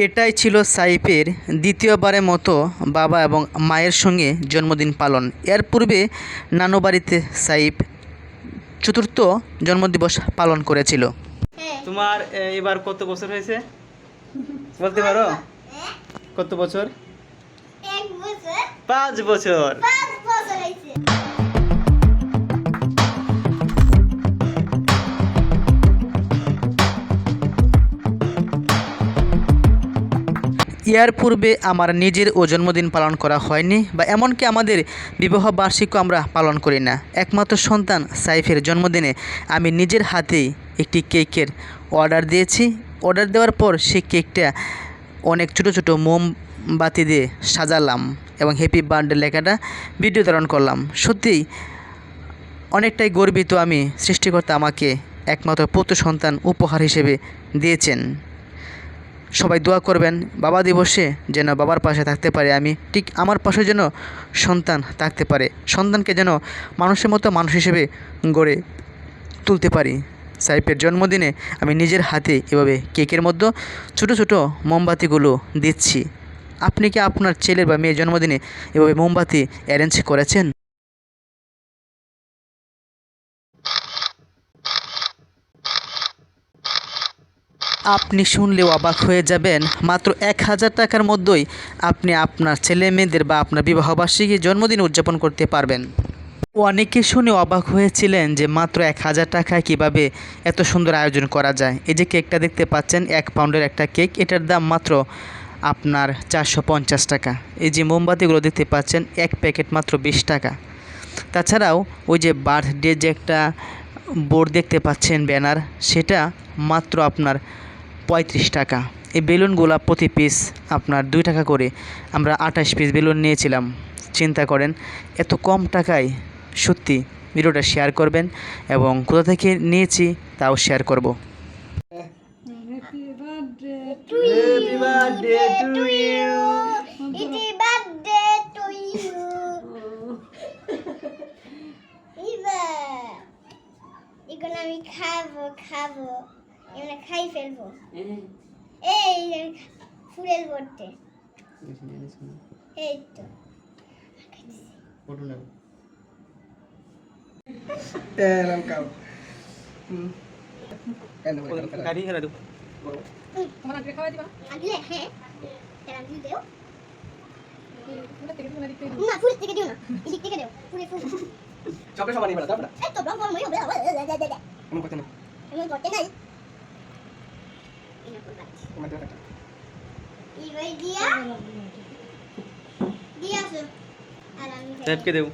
এটাই ছিল সাইফের দ্বিতীয়বারের মতো বাবা এবং মায়ের সঙ্গে জন্মদিন পালন। এর পূর্বে নানু বাড়িতে সাইফ চতুর্থ জন্মদিবস পালন করেছিল। তোমার এবার কত বছর হয়েছে? বলতে পারো? কত বছর? এক বছর। পাঁচ বছর। ইয়ার পূর্বে আমার নিজের ও জন্মদিন পালন করা হয়নি বা এমনকি আমাদের বিবাহ বার্ষিকও আমরা পালন করি না। একমাত্র সন্তান সাইফের জন্মদিনে আমি নিজের হাতেই একটি কেকের অর্ডার দিয়েছি। অর্ডার দেওয়ার পর সেই কেকটা অনেক ছোটো ছোটো মোমবাতি দিয়ে সাজালাম এবং হ্যাপি বার্থডে লেখাটা ভিডিও ধারণ করলাম। সত্যিই অনেকটাই গর্বিত আমি সৃষ্টিকর্তা আমাকে একমাত্র পুত্র সন্তান উপহার হিসেবে দিয়েছেন। সবাই দোয়া করবেন, বাবা দিবসে যেন বাবার পাশে থাকতে পারে। আমি ঠিক আমার পাশে যেন সন্তান থাকতে পারে, সন্তানকে যেন মানুষের মতো মানুষ হিসেবে গড়ে তুলতে পারি। সাইফের জন্মদিনে আমি নিজের হাতে এভাবে কেকের মধ্যে ছোটো ছোটো মোমবাতিগুলো দিচ্ছি। আপনি কি আপনার ছেলের বা মেয়ের জন্মদিনে এভাবে মোমবাতি অ্যারেঞ্জ করেছেন? আপনি শুনলেও অবাক হয়ে যাবেন। মাত্র এক হাজার টাকার মধ্যেই আপনি আপনার ছেলে মেয়েদের বা আপনার বিবাহবার্ষিকী জন্মদিন উদযাপন করতে পারবেন। অনেকে শুনে অবাক হয়েছিলেন যে মাত্র এক হাজার টাকায় কীভাবে এত সুন্দর আয়োজন করা যায়। এই যে কেকটা দেখতে পাচ্ছেন, এক পাউন্ডের একটা কেক, এটার দাম মাত্র আপনার চারশো পঞ্চাশ টাকা। এই যে মোমবাতিগুলো দেখতে পাচ্ছেন, এক প্যাকেট মাত্র বিশ টাকা। তাছাড়াও ওই যে বার্থডে যে একটা বোর্ড দেখতে পাচ্ছেন ব্যানার, সেটা মাত্র আপনার পঁয়ত্রিশ টাকা। এই বেলুনগুলো প্রতি পিস আপনার দুই টাকা করে। আমরা আঠাশ পিস বেলুন নিয়েছিলাম। চিন্তা করেন এত কম টাকায় সত্যি ভিডিওটা শেয়ার করবেন এবং কোথা থেকে নিয়েছি তাও শেয়ার করব। Happy birthday এগুলো খাই ফেলব। এই ফুলের বটে এই তো। আগলে হ্যাঁ। তারা দিয়ে দেও। না ফুলের থেকে দিও না। এদিক থেকে দেও। ফুলের ফুল। চপে সমান নিবে না? তারপরে এই তো ব্রহ্ম মই হবে এমন কথা না এমন করতে নাই এনা করবা তোমার দেওয়া একটা এই ভাই দিয়া দিয়া আসো আর আমি দেব